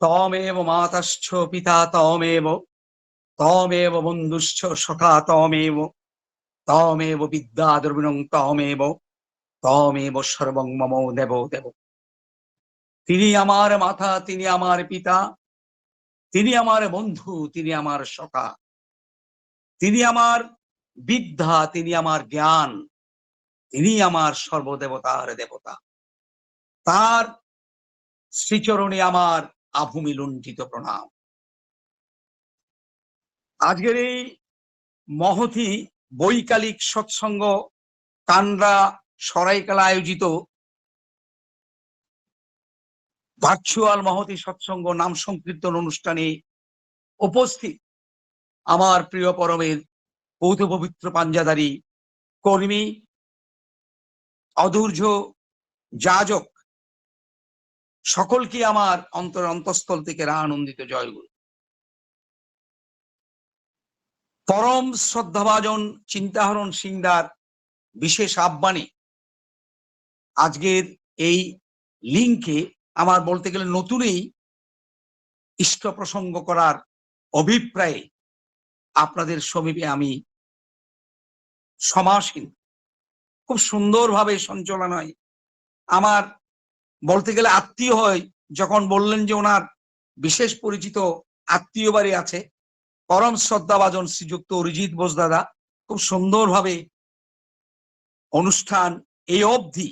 তমেব মাতাশ্চ পিতা তমেব তমেব বন্ধুশ্চ সখা তমেব তমেব বিদ্যা দ্রবিণং তমেব তমেব সর্বং মম দেব দেব। তিনি আমার মাথা তিনি আমার পিতা, তিনি আমার বন্ধু, তিনি আমার সখা, তিনি আমার বিদ্যা, তিনি আমার জ্ঞান, তিনি আমার সর্বদেবতার দেবতা। তার শ্রীচরণে আমার আভূমি লুণ্ঠিত প্রণাম। আজকের এই মহতি বৈকালিক সৎসঙ্গ কান্ডা সরাইকালা আয়োজিত ভার্চুয়াল মহতি সৎসঙ্গ নাম সংকীর্তন অনুষ্ঠানে উপস্থিত আমার প্রিয় পরমের কৌত পবিত্র পাঞ্জাদারী কর্মী, অধৈর্য যাজক সকলকে আমার অন্তর অন্তঃস্থল থেকে রা আনন্দিত জয়গুরু। পরম শ্রদ্ধাভাজন চিন্তাহরণ সিংদার বিশেষ আহ্বানে আজকের এই লিঙ্কে আমার বলতে গেলে নতুনই ইষ্ট প্রসঙ্গ করার অভিপ্রায়ে আপনাদের সমীপে আমি সমাসীন। খুব সুন্দরভাবে সঞ্চালন হয় আমার বলতে গেলে আত্মীয় হয়, যখন বললেন যে ওনার বিশেষ পরিচিত আত্মীয় বাড়ি আছে, পরম শ্রদ্ধাভাজন শ্রীযুক্ত অরিজিৎ বোস দাদা, খুব সুন্দরভাবে অনুষ্ঠান এই অবধি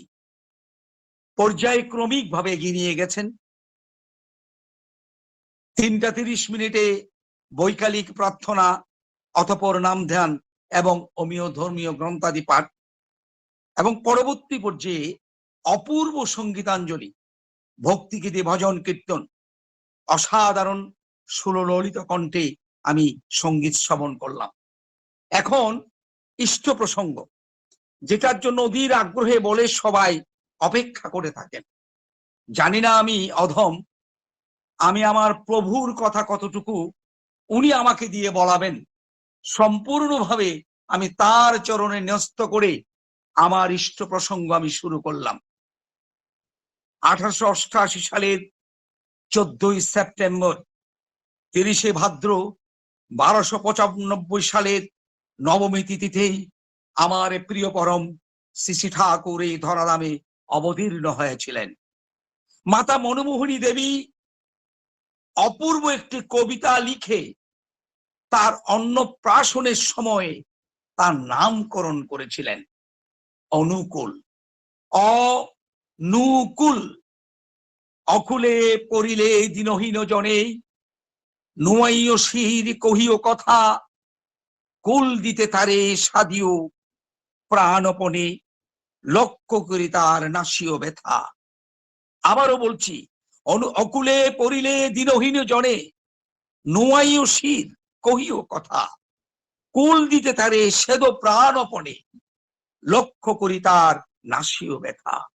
পর্যায়ক্রমিক ভাবে এগিয়ে নিয়ে গেছেন। তিনটা তিরিশ মিনিটে বৈকালিক প্রার্থনা, অতপর নাম ধ্যান এবং অমীয় ধর্মীয় গ্রন্থাদি পাঠ এবং পরবর্তী পর্যায়ে অপূর্ব সঙ্গীতাঞ্জলি, ভক্তিগীতি, ভজন, কীর্তন, অসাধারণ সুললিত কণ্ঠে আমি সংগীত শ্রবণ করলাম। এখন ইষ্ট প্রসঙ্গ, যেটার জন্য অধীর আগ্রহে বলে সবাই অপেক্ষা করে থাকেন। জানি না আমি অধম, আমি আমার প্রভুর কথা কতটুকু উনি আমাকে দিয়ে বলাবেন, সম্পূর্ণভাবে আমি তার চরণে ন্যস্ত করে আমার ইষ্ট প্রসঙ্গ আমি শুরু করলাম। আঠারোশো অষ্টাশি সালের চোদ্দই সেপ্টেম্বর তিরিশে ভাদ্র বারোশো পঁচানব্বই সালের নবমী তিথিতেই আমার প্রিয় পরম শ্রী ঠাকুর এই ধরাধামে অবতীর্ণ হয়েছিলেন। মাতা মনমোহনী দেবী অপূর্ব একটি কবিতা লিখে তার অন্নপ্রাশনের সময়ে তার নামকরণ করেছিলেন। অনুকূল অনুকূল অকুলে পড়িলে দিনহীন জনে নুয়াইও শির কহিও কথা, কুল দিতে তারে সাদিও প্রাণপণে লক্ষ্য করি তার নাসিও ব্যথা। আবারও বলছি, অনু, অকুলে পড়িলে দিনহীন জনে নুয়াইও শির কহিও কথা, কুল দিতে তারে সেদ প্রাণপণে লক্ষ্য করি তার নাসিও ব্যথা।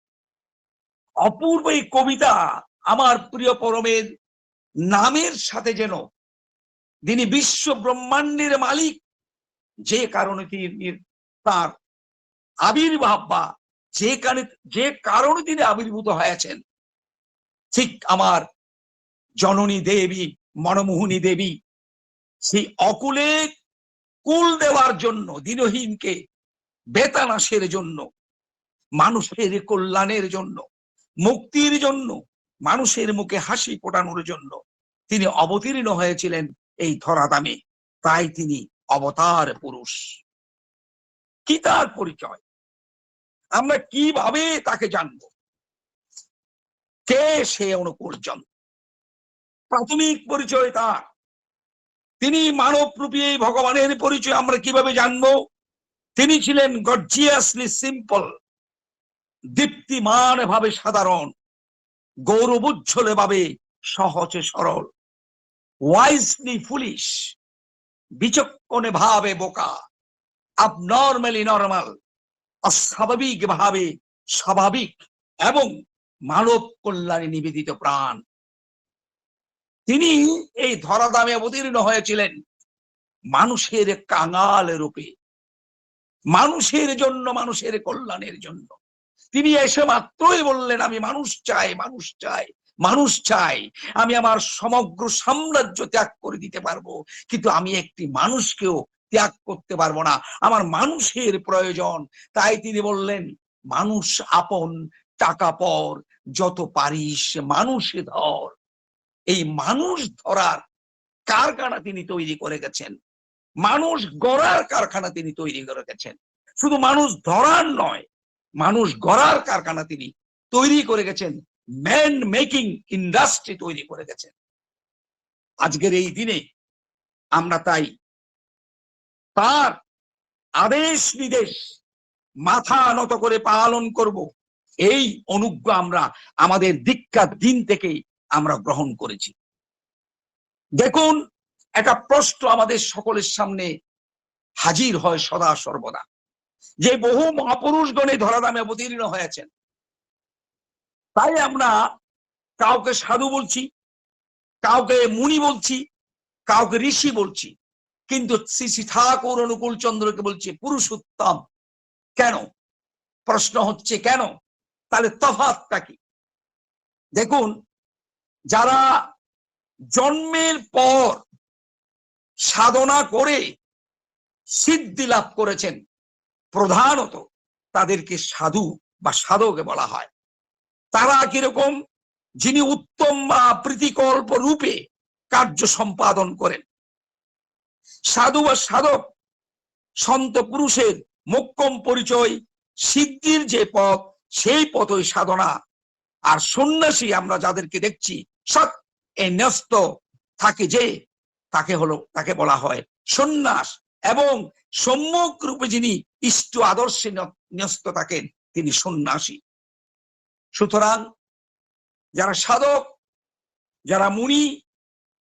অপূর্ব এই কবিতা আমার প্রিয় পরমের নামের সাথে যেন তিনি বিশ্ব ব্রহ্মাণ্ডের মালিক, যে কারণে তিনি তার আবির্ভাব বা যে কারণে যে কারণে তিনি আবির্ভূত হয়েছেন। ঠিক আমার জননী দেবী, মনমোহনী দেবী, সেই অকুলে কুল দেওয়ার জন্য, দিনহীনকে বেতানাশের জন্য, মানুষের কল্যাণের জন্য মুক্তির জন্য, মানুষের মুখে হাসি ফোটানোর জন্য তিনি অবতীর্ণ হয়েছিলেন এই ধরাদামে তাই তিনি অবতার পুরুষ। কি তার পরিচয়? আমরা কীভাবে তাকে জানব? কে সে অনুকূলজন প্রাথমিক পরিচয় তার। তিনি মানব রূপী ভগবানের পরিচয় আমরা কীভাবে জানব? তিনি ছিলেন গর্জিয়াসলি সিম্পল। দীপ্তিমান ভাবে সাধারণ গৌরবোজ্জ্বলে ভাবে সহজে সরল। ওয়াইজলি ফুলিশ বিচক্ষণে ভাবে বোকা আবনর্মালি নর্মাল অস্বাভাবিক ভাবে স্বাভাবিক এবং মানব কল্যাণে নিবেদিত প্রাণ। তিনি এই ধরাধামে অবতীর্ণ হয়েছিলেন মানুষের কাঙাল রূপে, মানুষের জন্য, মানুষের কল্যাণের জন্য। তিনি এসে মাত্রই বললেন, আমি মানুষ চাই মানুষ চাই মানুষ চাই। আমি আমার সমগ্র সাম্রাজ্য ত্যাগ করে দিতে পারব। কিন্তু আমি একটি মানুষকেও ত্যাগ করতে পারব না। আমার মানুষের প্রয়োজন। তাই তিনি বললেন, মানুষ আপন, টাকা পর, যত পারিস, মানুষে ধর। এই মানুষ ধরার কারখানা তিনি তৈরি করে গেছেন। মানুষ গড়ার কারখানা তিনি তৈরি করে গেছেন। শুধু মানুষ ধরার নয় মানুষ গড়ার কারখানা তিনি তৈরি করে গেছেন ম্যান মেকিং ইন্ডাস্ট্রি তৈরি করে গেছেন। আজকের এই দিনে আমরা তাই তার আদেশ নির্দেশ মাথা নত করে পালন করব। এই অনুজ্ঞা আমরা আমাদের দীক্ষার দিন থেকেই আমরা গ্রহণ করেছি। দেখুন, একটা প্রশ্ন আমাদের সকলের সামনে হাজির হয় সদা সর্বদা। যে বহু মহাপুরুষগণ মহাপুরুষগণে ধরাধামে অবতীর্ণ হয়েছেন। তাই আমরা কাউকে সাধু বলছি, কাউকে মুনি বলছি, কাউকে ঋষি বলছি, কিন্তু শ্রী শ্রী ঠাকুর অনুকূল চন্দ্রকে বলছে পুরুষোত্তম। কেন? প্রশ্ন হচ্ছে কেন? তাহলে তফাৎটা কি? দেখুন, যারা জন্মের পর সাধনা করে সিদ্ধি লাভ করেছেন প্রধানত তাদেরকে সাধু বা সাধকে বলা হয়। তারা কীরকম? যিনি উত্তম বা প্রীতিকল্প রূপে কার্য সম্পাদন করেন। সাধু বা সাধক, সন্ত পুরুষের মোক্ষম পরিচয়, সিদ্ধির যে পথ, সেই পথই সাধনা। আর সন্ন্যাসী আমরা যাদেরকে দেখছি, সৎ এ ন্যস্ত থাকে যে, তাকে হলো, তাকে বলা হয় সন্ন্যাস। এবং সম্মুখ রূপে যিনি ইষ্ট আদর্শে ন্যস্ত থাকেন তিনি সন্ন্যাসী। সুতরাং যারা সাধক, যারা মুনি,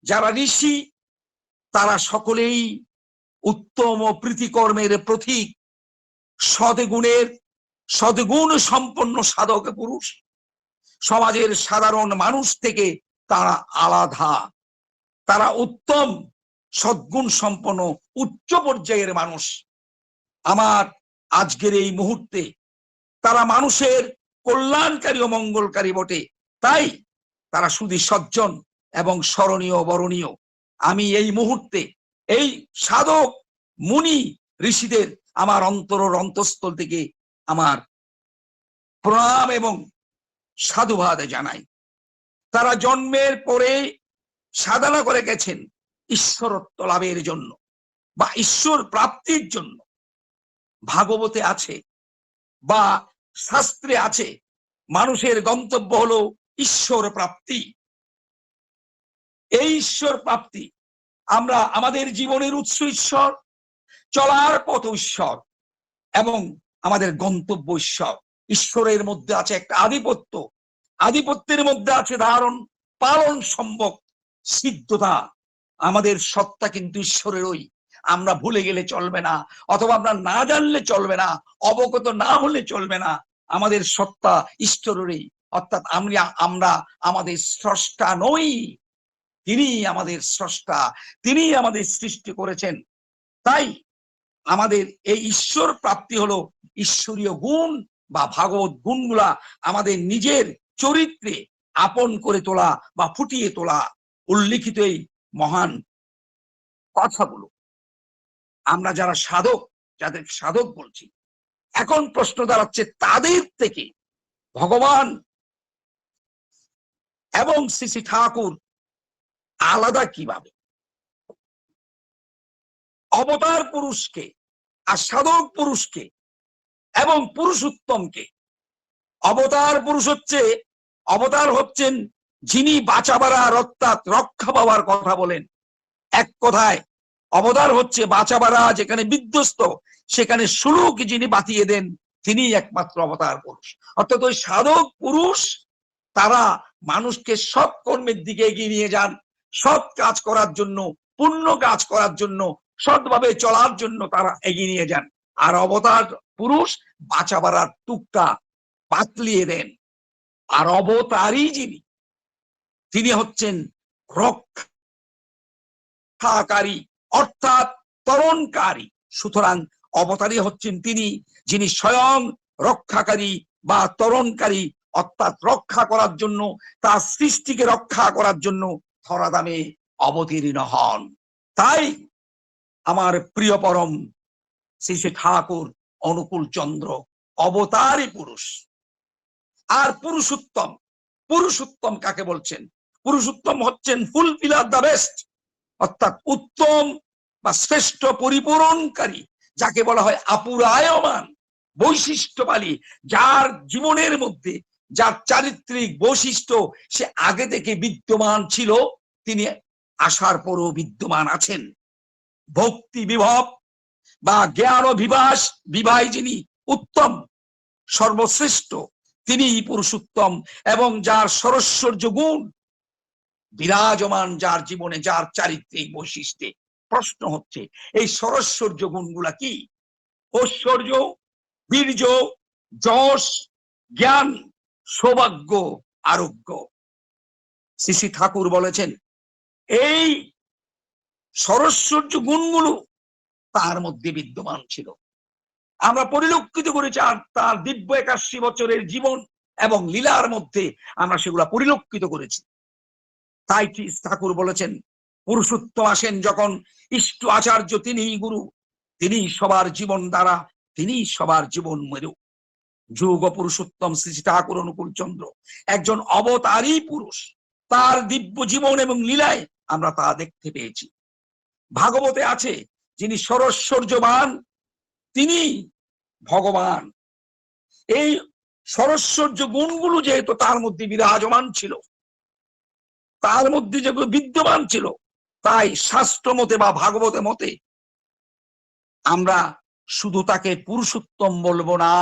যারা ঋষি, তারা সকলেই উত্তম প্রীতিকর্মের প্রতীক। সদগুণের সদগুণ সম্পন্ন সাধক পুরুষ। সমাজের সাধারণ মানুষ থেকে তারা আলাদা তারা উত্তম, সদ্গুণ সম্পন্ন, উচ্চ পর্যায়ের মানুষ। আমার আজকের এই মুহূর্তে তারা মানুষের কল্যাণকারী ও মঙ্গলকারী বটে। তাই তারা শুধু সজ্জন এবং স্মরণীয় বরণীয়। আমি এই মুহূর্তে এই সাধক মুনি ঋষিদের আমার অন্তর অন্তঃস্থল থেকে আমার প্রণাম এবং সাধুবাদ জানাই। তারা জন্মের পরে সাধনা করে গেছেন ঈশ্বরত্ব লাভের জন্য বা ঈশ্বর প্রাপ্তির জন্য। ভাগবতে আছে বা শাস্ত্রে আছে। মানুষের গন্তব্য হলো ঈশ্বর প্রাপ্তি। এই ঈশ্বর প্রাপ্তি আমরা আমাদের জীবনের উৎস ঈশ্বর, চলার পথ ঈশ্বর এবং আমাদের গন্তব্য ঈশ্বর। ঈশ্বরের মধ্যে আছে একটা আধিপত্য। আধিপত্যের মধ্যে আছে ধারণ, পালন সম্ভব, সিদ্ধতা। আমাদের সত্তা কিন্তু ঈশ্বরেরই। আমরা ভুলে গেলে চলবে না, অথবা আমরা না জানলে চলবে না, অবগত না হলে চলবে না, আমাদের সত্তা ঈশ্বরেরই অর্থাৎ আমরা আমরা আমাদের স্রষ্টা নই তিনি আমাদের স্রষ্টা তিনি আমাদের সৃষ্টি করেছেন। তাই আমাদের এই ঈশ্বর প্রাপ্তি হলো ঈশ্বরীয় গুণ বা ভাগবত গুণগুলা আমাদের নিজের চরিত্রে আপন করে তোলা বা ফুটিয়ে তোলা। উল্লিখিত এই মহান কথাগুলো। আমরা যারা সাধক, যাদের সাধক বলছি, এখন প্রশ্ন দাঁড়াচ্ছে তাদের থেকে ভগবান এবং শ্রী ঠাকুর আলাদা কীভাবে? অবতার পুরুষকে আর সাধক পুরুষকে এবং পুরুষোত্তমকে। অবতার পুরুষ হচ্ছে, অবতার হচ্ছেন যিনি বাঁচাবাড়ার অর্থাৎ রক্ষা পাওয়ার কথা বলেন। এক কথায় অবতার হচ্ছে বাঁচাবাড়া যেখানে বিধ্বস্ত। সেখানে সুলুক যিনি বাতিয়ে দেন তিনি একমাত্র অবতার পুরুষ। অর্থাৎ ওই সাধক পুরুষ, তারা মানুষকে সৎ কর্মের দিকে এগিয়ে নিয়ে যান, সৎ কাজ করার জন্য পুণ্য কাজ করার জন্য, সৎভাবে চলার জন্য তারা এগিয়ে নিয়ে যান। আর অবতার পুরুষ বাঁচাবাড়ার টুকটা বাতলিয়ে দেন। আর অবতারই যিনি, তিনি হচ্ছেন রক্ষাকারী। অর্থাৎ তরণকারী সুতরাং অবতারী হচ্ছেন তিনি, যিনি স্বয়ং রক্ষাকারী বা তরণকারী অর্থাৎ রক্ষা করার জন্য, তার সৃষ্টিকে রক্ষা করার জন্য ধরাধামে অবতীর্ণ হন। তাই আমার প্রিয় পরম শ্রী ঠাকুর অনুকূল চন্দ্র অবতারই পুরুষ। আর পুরুষোত্তম পুরুষোত্তম কাকে বলছেন? পুরুষোত্তম হচ্ছেন ফুল পিলার দ্য বেস্ট। অর্থাৎ উত্তম বা শ্রেষ্ঠ পরিপূরণকারী, যাকে বলা হয় আপুরায়মান বৈশিষ্ট্যবালী, যার জীবনের মধ্যে, যার চারিত্রিক বৈশিষ্ট্য সে আগে থেকে বিদ্যমান ছিল, তিনি আসার পরও বিদ্যমান আছেন। ভক্তি বিভব বা জ্ঞান ও বিভাস বিবাহ যিনি উত্তম, সর্বশ্রেষ্ঠ তিনি পুরুষোত্তম এবং যার সরস্বর্য গুণ বিরাজমান যার জীবনে, যার চারিত্রিক বৈশিষ্ট্যে প্রশ্ন হচ্ছে, এই সরস্বর্য গুণগুলা কি? ঐশ্বর্য, বীর্য, যশ, জ্ঞান, সৌভাগ্য, আরোগ্য। শ্রী ঠাকুর বলেছেন, এই সরস্বর্য গুণগুলো তার মধ্যে বিদ্যমান ছিল। আমরা পরিলক্ষিত করেছি আর তার দিব্য একাশি বছরের জীবন এবং লীলার মধ্যে আমরা সেগুলা পরিলক্ষিত করেছি। তাই ঠাকুর বলেছেন পুরুষোত্তম আসেন যখন ইষ্ট আচার্য তিনি গুরু তিনি সবার জীবন দ্বারা তিনি সবার জীবন মেরু। যুগ পুরুষোত্তম শ্রী ঠাকুর অনুকূল চন্দ্র, একজন অবতারী পুরুষ, তার দিব্য জীবন এবং লীলায় আমরা তা দেখতে পেয়েছি। ভাগবতে আছে, যিনি সরস্বর্যবান তিনি ভগবান। এই সরস্বর্য গুণগুলো যেহেতু তার মধ্যে বিরাজমান ছিল তার মধ্যে যেগুলো বিদ্যমান ছিল, তাই শাস্ত্র মতে বা ভাগবতে মতে আমরা শুধু তাকে পুরুষোত্তম বলব না।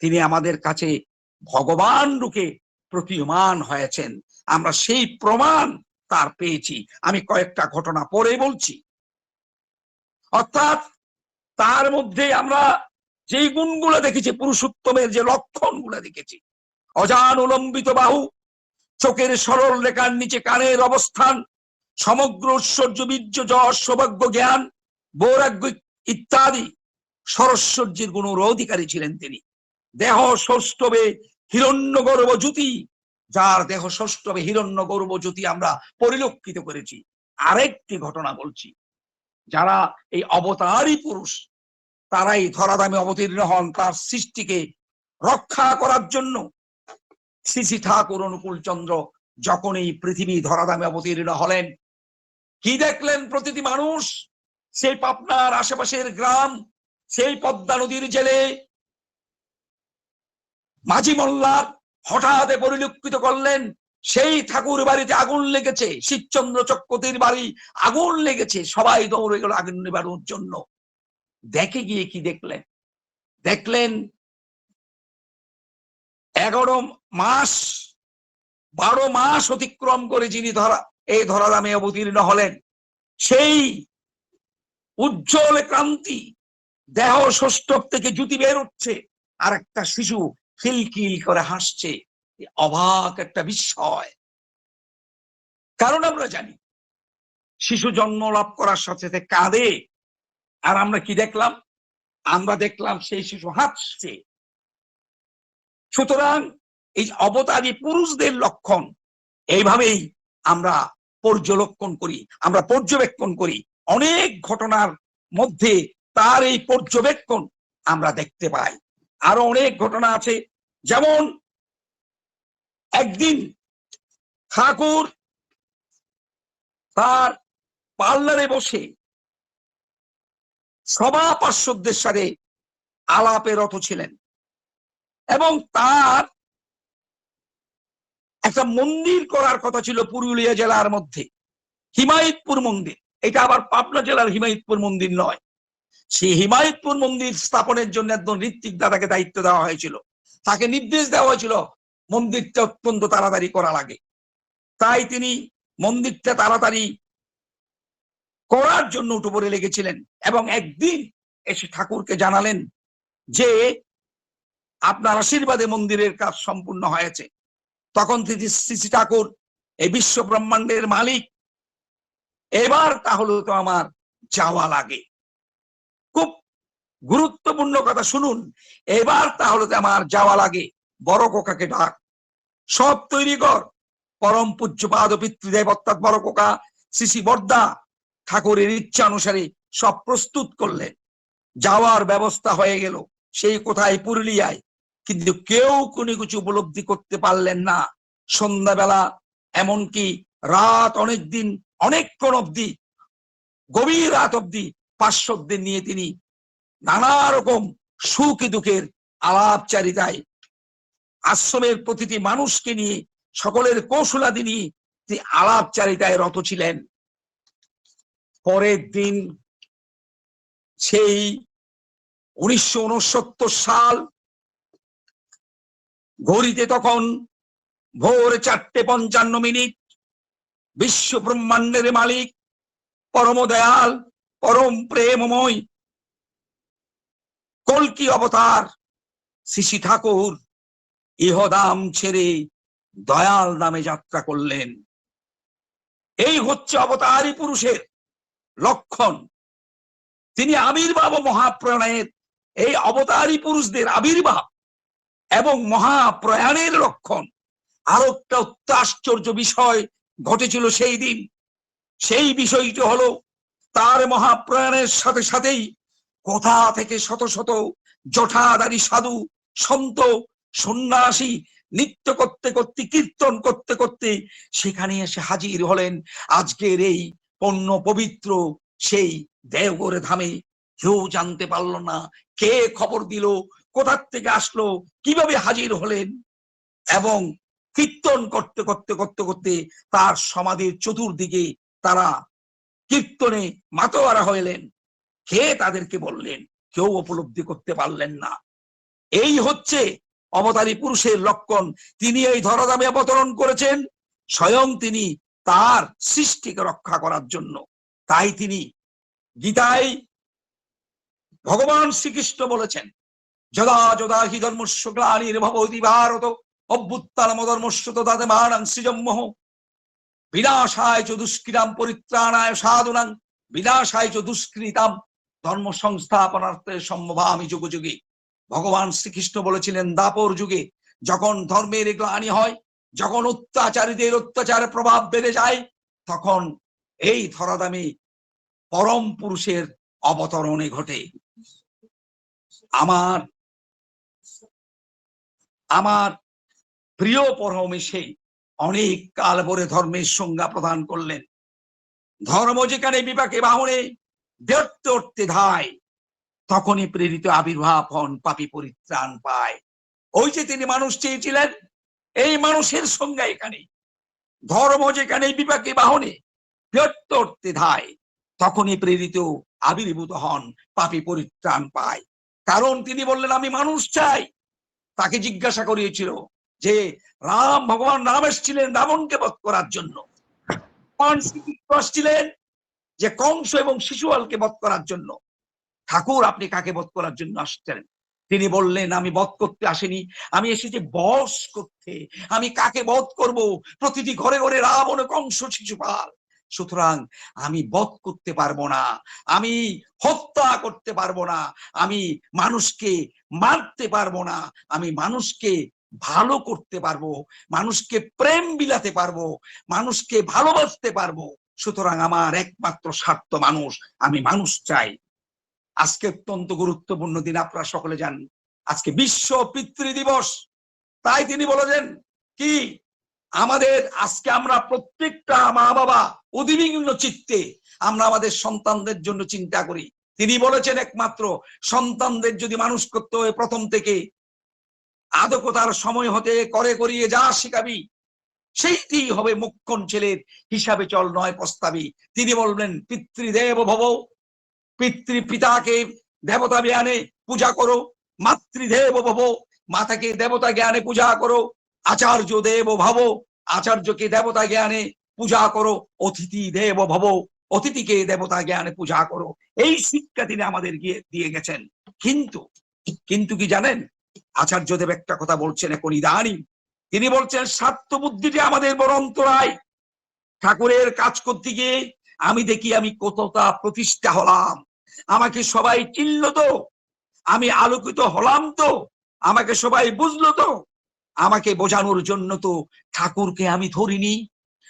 তিনি আমাদের কাছে ভগবান রূপে প্রতীয়মান হয়েছেন। আমরা সেই প্রমাণ তার পেয়েছি। আমি কয়েকটা ঘটনা পরে বলছি। অর্থাৎ তার মধ্যে আমরা যেই গুণগুলো দেখেছি, পুরুষোত্তমের যে লক্ষণ লক্ষণগুলো দেখেছি অজান উলম্বিত বাহু চোখের সরল রেখার নিচে কানের অবস্থান, সমগ্র ঐশ্বর্য, বীর্য, যশ, সৌভাগ্য, জ্ঞান, বৈরাগ্য ইত্যাদি সরস্বর্যের গুণর অধিকারী ছিলেন তিনি। দেহ ষষ্ঠবে হিরণ্য গর্ব জ্যোতি, যার দেহ ষষ্ঠবে হিরণ্য গর্ব জ্যোতি আমরা পরিলক্ষিত করেছি। আরেকটি ঘটনা বলছি, যারা এই অবতারী পুরুষ, তারাই ধরাধামে অবতীর্ণ হন তার সৃষ্টিকে রক্ষা করার জন্য। শ্রী ঠাকুর অনুকূল চন্দ্র যখন এই পৃথিবী ধরাধামে অবতীর্ণ হলেন, কি দেখলেন প্রতিটি মানুষ? সেই পাবনার আশেপাশের গ্রাম, সেই পদ্মা নদীর জেলে। মাঝি মোল্লার হঠাৎ পরিলক্ষিত করলেন, সেই ঠাকুর বাড়িতে আগুন লেগেছে, শিবচন্দ্র চক্রতির বাড়ি আগুন লেগেছে, সবাই দৌড়ে গেল আগুন নেবানোর জন্য। দেখে গিয়ে কি দেখলেন? দেখলেন এগারো মাস, বারো মাস অতিক্রম করে যিনি ধরা, এই ধরাধামে অবতীর্ণ হলেন, সেই উজ্জ্বল ক্রান্তি, দেহ ষষ্ঠক থেকে জুতি বের হচ্ছে, আর একটা শিশু খিলকিল করে হাসছে অবাক একটা বিস্ময়। কারণ আমরা জানি, শিশু জন্ম লাভ করার সাথে সাথে কাঁদে, আর আমরা কি দেখলাম? আমরা দেখলাম সেই শিশু হাসছে সুতরাং এই অবতারী পুরুষদের লক্ষণ, এইভাবেই আমরা পর্যবেক্ষণ করি, আমরা পর্যবেক্ষণ করি। অনেক ঘটনার মধ্যে তার এই পর্যবেক্ষণ আমরা দেখতে পাই। আরও অনেক ঘটনা আছে, যেমন একদিন ঠাকুর তার পার্লারে বসে সভা পার্শ্বদের সাথে আলাপে রত ছিলেন। এবং তার একটা মন্দির করার কথা ছিল পুরুলিয়া জেলার মধ্যে, হিমায়তপুর মন্দির। এটা আবার পাবনা জেলার হিমায়তপুর মন্দির নয়। সেই হিমায়তপুর মন্দির স্থাপনের জন্য একজন ঋত্বিক দাদাকে দায়িত্ব দেওয়া হয়েছিল। তাকে নির্দেশ দেওয়া হয়েছিল, মন্দিরটা অত্যন্ত তাড়াতাড়ি করা লাগে। তাই তিনি মন্দিরটা তাড়াতাড়ি করার জন্য উঠে পড়ে লেগেছিলেন এবং একদিন এসে ঠাকুরকে জানালেন যে আপনার আশীর্বাদে মন্দিরের কাজ সম্পূর্ণ হয়েছে। তখন তিনি শ্রী ঠাকুর, এই বিশ্ব ব্রহ্মাণ্ডের মালিক, এবার তাহলে তো আমার যাওয়া লাগে। খুব গুরুত্বপূর্ণ কথা শুনুন, এবার তাহলে তো আমার যাওয়া লাগে। বড় কোকাকে ডাক। সব তৈরি কর। পরম পূজ্যপাদ পিতৃদেব, অর্থাৎ বড় কোকা শ্রী বর্দা ঠাকুরের ইচ্ছা অনুসারে সব প্রস্তুত করলেন। যাওয়ার ব্যবস্থা হয়ে গেল। সেই কোথায় পুরুলিয়ায় কিন্তু কেউ কোনো কিছু উপলব্ধি করতে পারলেন না। সন্ধ্যাবেলা এমনকি রাত অনেক দিন অনেকক্ষণ অব্দি গভীর রাত অব্দি পার্শ্বদের নিয়ে তিনি নানা রকম সুখ দুঃখের আলাপচারিতায় আশ্রমের প্রতিটি মানুষকে নিয়ে, সকলের কৌশলাদি নিয়ে তিনি আলাপচারিতায় রত ছিলেন। পরের দিন সেই উনিশশো উনসত্তর সাল ঘড়িতে তখন ভোর চারটে পঞ্চান্ন মিনিট বিশ্ব ব্রহ্মাণ্ডের মালিক, পরম দয়াল, পরম প্রেমময়, কলকি অবতার শিশি ঠাকুর ইহদাম ছেড়ে দয়াল নামে যাত্রা করলেন। এই হচ্ছে অবতারী পুরুষের লক্ষণ। তিনি আবির্ভাব ও মহাপ্রয়াণের এই অবতারী পুরুষদের আবির্ভাব এবং মহাপ্রয়াণের লক্ষণ আরও একটা অত্যাশ্চর্য বিষয় ঘটেছিল সেই দিন। সেই বিষয়টি হলো, তার মহাপ্রয়াণের সাথে সাথেই কোথা থেকে শত শত জঠাদারি সাধু, সন্ত, সন্ন্যাসী নৃত্য করতে করতে, কীর্তন করতে করতে সেখানে এসে হাজির হলেন। আজকের এই পণ্য পবিত্র সেই দেওগড়ে ধামে। কেউ জানতে পারল না, কে খবর দিল কোথার থেকে আসলো? কীভাবে হাজির হলেন? এবং কীর্তন করতে করতে করতে করতে তার সমাধির চতুর্দিকে তারা কীর্তনে মাতোয়ারা হইলেন। কে তাদেরকে বললেন? কেউ উপলব্ধি করতে পারলেন না। এই হচ্ছে অবতারী পুরুষের লক্ষণ। তিনি এই ধরাধামে অবতরণ করেছেন। স্বয়ং তিনি তার সৃষ্টিকে রক্ষা করার জন্য। তাই তিনি গীতায় ভগবান শ্রীকৃষ্ণ বলেছেন। যদা যদা হি ধর্মস্য গ্লানির ভবতি ভারত ধর্মস্য তাতে মানাং সৃজম্মহ বিনাশায় চ দুষ্কৃতাম পরিত্রাণায় সাধুনাং, বিনাশায় চ দুষ্কৃতাম ধর্ম সংস্থাপনার্থে সম্ভবামি যুগ যুগে। ভগবান শ্রীকৃষ্ণ বলেছিলেন, দাপর যুগে যখন ধর্মের গ্লানি হয়, যখন অত্যাচারীদের অত্যাচারের প্রভাব বেড়ে যায়, তখন এই ধরাদামে পরম পুরুষের অবতরণে ঘটে। আমার আমার প্রিয় পরমেশে অনেক কাল পরে ধর্মের সংজ্ঞা প্রদান করলেন। ধর্ম যেখানে বিপাকে বাহনে ব্যর্থ উঠতে ধায়, তখনই প্রেরিত আবির্ভাব হন পাপি পরিত্রাণ পায়। ওই যে তিনি মানুষ চেয়েছিলেন, এই মানুষের সংজ্ঞা এখানে। ধর্ম যেখানে বিপাকে বাহনে ব্যর্থ উঠতে ধায়, তখনই প্রেরিত আবির্ভূত হন পাপি পরিত্রাণ পায়। কারণ তিনি বললেন, আমি মানুষ চাই তাকে জিজ্ঞাসা করিয়েছিল যে, রাম ভগবান রাম এসছিলেন রাবণকে বধ করার জন্য। আসছিলেন যে, কংস এবং শিশুয়ালকে বধ করার জন্য। ঠাকুর আপনি কাকে বধ করার জন্য আসছেন? তিনি বললেন, আমি বধ করতে আসেনি। আমি এসেছি বস করতে। আমি কাকে বধ করব? প্রতিটি ঘরে ঘরে রাবণ কংস শিশুপাল। সুতরাং আমি বধ করতে পারব না, আমি হত্যা করতে পারব না, আমি মানুষকে মারতে পারব না, আমি মানুষকে ভালো করতে পারব, মানুষকে প্রেম বিলাতে পারব, মানুষকে ভালোবাসতে পারব। সুতরাং আমার একমাত্র স্বার্থ মানুষ, আমি মানুষ চাই। আজকে অত্যন্ত গুরুত্বপূর্ণ দিন, আপনারা সকলে জানেন। আজকে বিশ্ব পিতৃ দিবস। তাই তিনি বলেছেন, কি? আমাদের আজকে আমরা প্রত্যেকটা মা বাবা উদ্বিগ্ন চিত্তে আমরা আমাদের সন্তানদের জন্য চিন্তা করি। তিনি বলেছেন একমাত্র সন্তানদের যদি মানুষ করতে হয় প্রথম থেকে, আদকতার সময় হতে করে করিয়ে যা শিখাবি, সেইটি হবে মুখ্যন ছেলের হিসাবে চল নয় প্রস্তাবী তিনি বলবেন পিতৃদেব ভব পিতৃ পিতাকে দেবতা জ্ঞানে পূজা করো, মাতৃদেব ভব, মাতাকে দেবতা জ্ঞানে পূজা করো আচার্য দেব ভব, আচার্যকে দেবতা জ্ঞানে পূজা করো, অতিথি দেব ভব, অতিথিকে দেবতা জ্ঞানে পূজা করো। এই শিক্ষা তিনি আমাদের গিয়ে দিয়ে গেছেন। কিন্তু কিন্তু কি জানেন? আচার্যদেব একটা কথা বলছেন এখন ইদানিং। তিনি বলছেন স্বার্থ বুদ্ধিটি আমাদের বড় অন্তরায়। ঠাকুরের কাজ করতে গিয়ে আমি দেখি আমি কতটা প্রতিষ্ঠা হলাম। আমাকে সবাই চিনল তো। আমি আলোকিত হলাম তো। আমাকে সবাই বুঝলো তো। আমাকে বোঝানোর জন্য তো ঠাকুরকে আমি ধরিনি।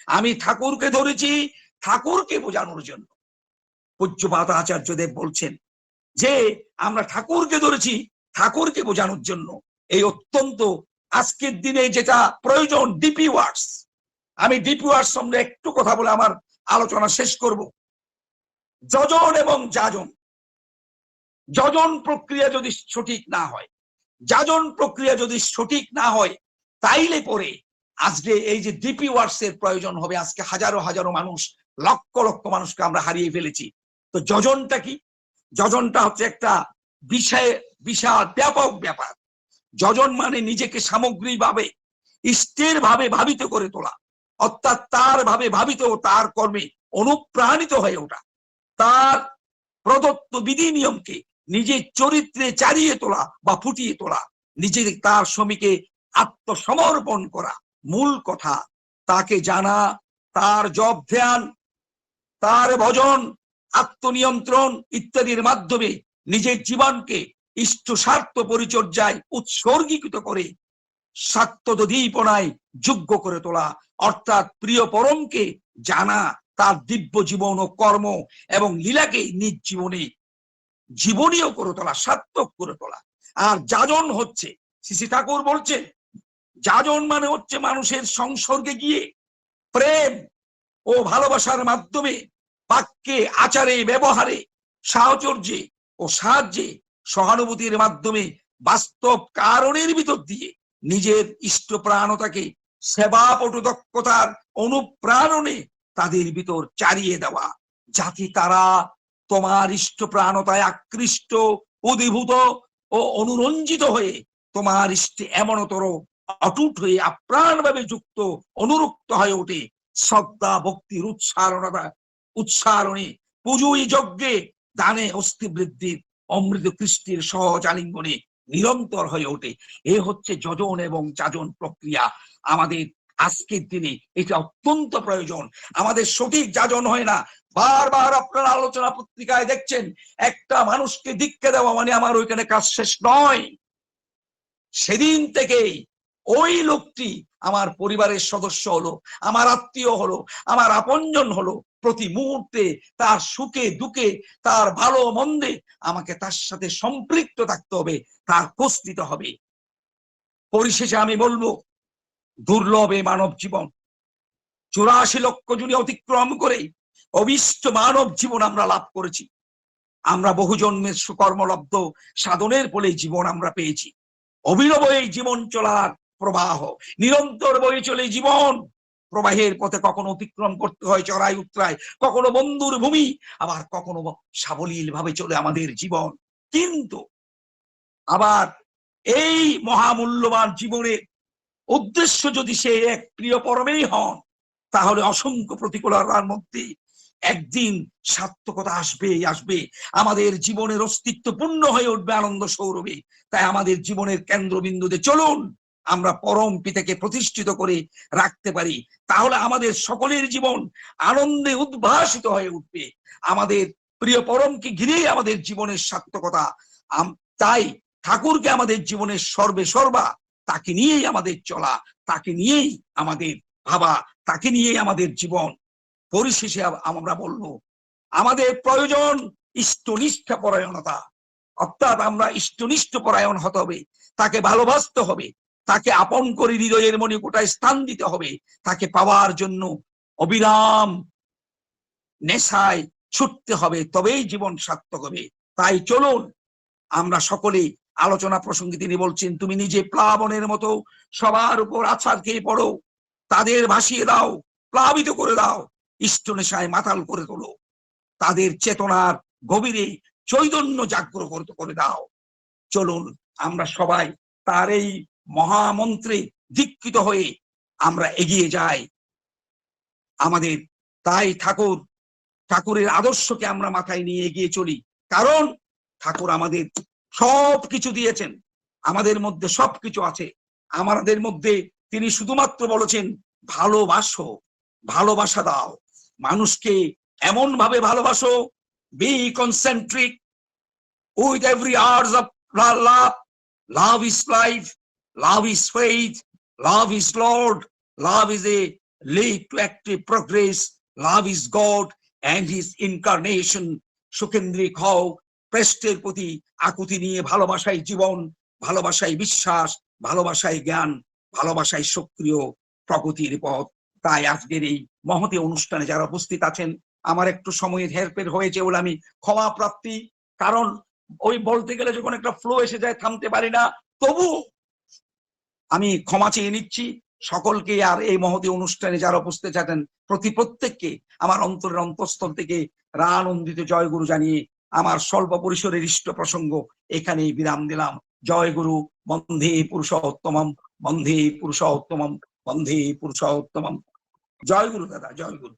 আমি ঠাকুরকে ধরেছি, ঠাকুরকে বোঝানোর জন্য। পূজ্যপাত আচার্যদেব বলছেন যে, আমরা ঠাকুরকে ধরেছি, ঠাকুরকে বোঝানোর জন্য। এই অত্যন্ত আজকের দিনে যেটা প্রয়োজন ডিপি ওয়ার্ডস আমি ডিপি ওয়ার্ডস সম্বন্ধে একটু কথা বলে আমার আলোচনা শেষ করব। যজন এবং যাজন। যজন প্রক্রিয়া যদি সঠিক না হয় যাজন প্রক্রিয়া যদি সঠিক না হয়, তাইলে পরে আজকে এই যে ডিপি ওয়ার্ডস এর প্রয়োজন হবে, আজকে হাজারো হাজারো মানুষ, লক্ষ লক্ষ মানুষকে আমরা হারিয়ে ফেলেছি। তো যজনটা কি? যজনটা হচ্ছে একটা বিষয়ে বিশাল ব্যাপক ব্যাপার। যজন মানে নিজেকে সামগ্রিকভাবে স্থির ভাবে ভাবিত করে তোলা। অর্থাৎ তার ভাবে ভাবিত ও তার কর্মে অনুপ্রাণিত হয়ে ওঠা। তার প্রদত্ত বিধি নিয়মকে নিজের চরিত্রে চালিয়ে তোলা বা ফুটিয়ে তোলা, নিজের তার শ্রমিকে আত্মসমর্পণ করা মূল কথা। তাকে জানা, তার জব ধ্যান, তার ভজন, আত্মনিয়ন্ত্রণ ইত্যাদির মাধ্যমে নিজের জীবনকে ইষ্ট স্বার্থ পরিচর্যায় উৎসর্গীকৃত করে স্বার্থদীপনায় যোগ্য করে তোলা। অর্থাৎ প্রিয় পরমকে জানা তার দিব্য জীবন ও কর্ম এবং লীলাকে নিজ জীবনে জীবনীয় করে তোলা, সার্থক করে তোলা। আর যাজন হচ্ছে, শ্রী ঠাকুর বলছেন, যাজন মানে হচ্ছে মানুষের সংসর্গে গিয়ে প্রেম ও ভালোবাসার মাধ্যমে বাক্যে, আচারে, ব্যবহারে, সাহচর্যে ও সাহায্যে সহানুভূতির মাধ্যমে বাস্তব কারণের ভিতর দিয়ে নিজের ইষ্টপ্রাণতাকে সেবা পটুদক্ষতার অনুপ্রাণনে তাদের ভিতর চারিয়ে দেওয়া, যাতে তারা তোমার ইষ্টপ্রাণতায় আকৃষ্ট উদ্ভূত ও অনুরঞ্জিত হয়ে তোমার ইষ্টে এমনতর অটুট হয়ে আপ্রাণভাবে যুক্ত, অনুরক্ত হয়ে ওঠে। শ্রদ্ধা, ভক্তির উৎসারণতা উচ্চারণে পুজোই যজ্ঞে দানে অস্থি বৃদ্ধির, অমৃত কৃষ্টির সহজ আলিঙ্গনে নিরন্তর হয়ে ওঠে। এ হচ্ছে যজন এবং চাজন প্রক্রিয়া। আমাদের আজকের দিনে এটা অত্যন্ত প্রয়োজন। আমাদের সঠিক যাজন হয় না। বারবার আপনারা আলোচনা পত্রিকায় দেখছেন, একটা মানুষকে দীক্ষা দেওয়া মানে আমার ওইখানে কাজ শেষ নয়। সেদিন থেকেই ওই লোকটি আমার পরিবারের সদস্য হলো, আমার আত্মীয় হলো, আমার আপনজন হলো। প্রতি মুহূর্তে তার সুখে, দুঃখে, তার ভালো মন্দে আমাকে তার সাথে সম্পৃক্ত থাকতে হবে, তার খোঁজ হবে। পরিশেষে আমি বলব দুর্লভ এ মানব জীবন। চুরাশি লক্ষ জুড়ে অতিক্রম করে অবিষ্ট মানব জীবন আমরা লাভ করেছি। আমরা বহু জন্মের সুকর্মলব্ধ সাধনের ফলে জীবন আমরা পেয়েছি। অবিনব এই জীবন চলার প্রবাহ, নিরন্তর বয়ে চলে জীবন। প্রবাহের পথে কখনো অতিক্রম করতে হয় চড়াই উত্তরায়, কখনো বন্ধুর ভূমি, আবার কখনো সাবলীল ভাবে চলে আমাদের জীবন। কিন্তু আবার এই মহামূল্যবান জীবনের উদ্দেশ্য যদি সে এক প্রিয় পরমেই হন, তাহলে অসংখ্য প্রতিকূলতার মধ্যে একদিন সার্থকতা আসবে আসবে। আমাদের জীবনের অস্তিত্ব পূর্ণ হয়ে উঠবে আনন্দ সৌরভে। তাই আমাদের জীবনের কেন্দ্রবিন্দুতে চলুন, আমরা পরম পিতাকে প্রতিষ্ঠিত করে রাখতে পারি। তাহলে আমাদের সকলের জীবন আনন্দে উদ্ভাসিত হয়ে উঠবে। আমাদের প্রিয় পরমকে ঘিরেই আমাদের জীবনের সার্থকতা। তাই ঠাকুরকে আমাদের জীবনের সর্বে সর্বা তাকে নিয়েই আমাদের চলা, তাকে নিয়েই আমাদের ভাবা, তাকে নিয়েই আমাদের জীবন। পরিশেষে আমরা বলব, আমাদের প্রয়োজন ইষ্টনিষ্ঠা পরায়ণতা। অর্থাৎ আমরা ইষ্টনিষ্ঠ পরায়ণ হতে হবে, তাকে ভালোবাসতে হবে, তাকে আপন করে হৃদয়ের মনে গোটায় স্থান দিতে হবে, তাকে পাওয়ার জন্য অবিরাম নেশায় ছুটতে হবে, তবেই জীবন সার্থক হবে। তাই চলুন, আমরা সকলে আলোচনা প্রসঙ্গে তিনি বলছেন, তুমি নিজে প্লাবনের মতো সবার উপর আছাড় খেয়ে পড়ো, তাদের ভাসিয়ে দাও, প্লাবিত করে দাও ইষ্ট নেশায় মাতাল করে তোলো। তাদের চেতনার গভীরে চৈতন্য জাগ্রত করে দাও। চলুন, আমরা সবাই তার এই মহামন্ত্রে দীক্ষিত হয়ে আমরা এগিয়ে যাই। আমাদের তাই ঠাকুর, ঠাকুরের আদর্শকে আমরা মাথায় নিয়ে এগিয়ে চলি। কারণ ঠাকুর আমাদের সব কিছু দিয়েছেন আমাদের মধ্যে সবকিছু আছে আমাদের মধ্যে তিনি শুধুমাত্র বলেছেন, ভালোবাসো, ভালোবাসা দাও মানুষকে এমন ভাবে ভালোবাসো be concentric with every hours of love love is life love is faith love is Lord. Love is a lead to active progress. Love is God and his incarnation. সুকেন্দ্রিক হও প্রেষ্টের প্রতি আকুতি নিয়ে ভালোবাসাই জীবন, ভালোবাসাই বিশ্বাস, ভালোবাসাই জ্ঞান, ভালোবাসাই সক্রিয় প্রগতির পথ। তাই আজকের এই মহতি অনুষ্ঠানে যারা উপস্থিত আছেন, আমার একটু সময়ের হেরফের হয়েছে বলে আমি ক্ষমা প্রাপ্তি কারণ ওই বলতে গেলে যখন একটা ফ্লো এসে যায়, থামতে পারি না, তবু আমি ক্ষমা চেয়ে নিচ্ছি। সকলকে আর এই মহতি অনুষ্ঠানে যারা উপস্থিত আছেন, প্রতি প্রত্যেককে, আমার অন্তরের অন্তঃস্থল থেকে রানন্দিত জয়গুরু জানিয়ে আমার স্বল্প পরিসরের ইষ্ট প্রসঙ্গ এখানেই বিরাম দিলাম। জয় গুরু বন্ধে পুরুষোত্তমম বন্ধে পুরুষোত্তমম বন্ধে পুরুষোত্তমম। জয় গুরু দাদা, জয় গুরু।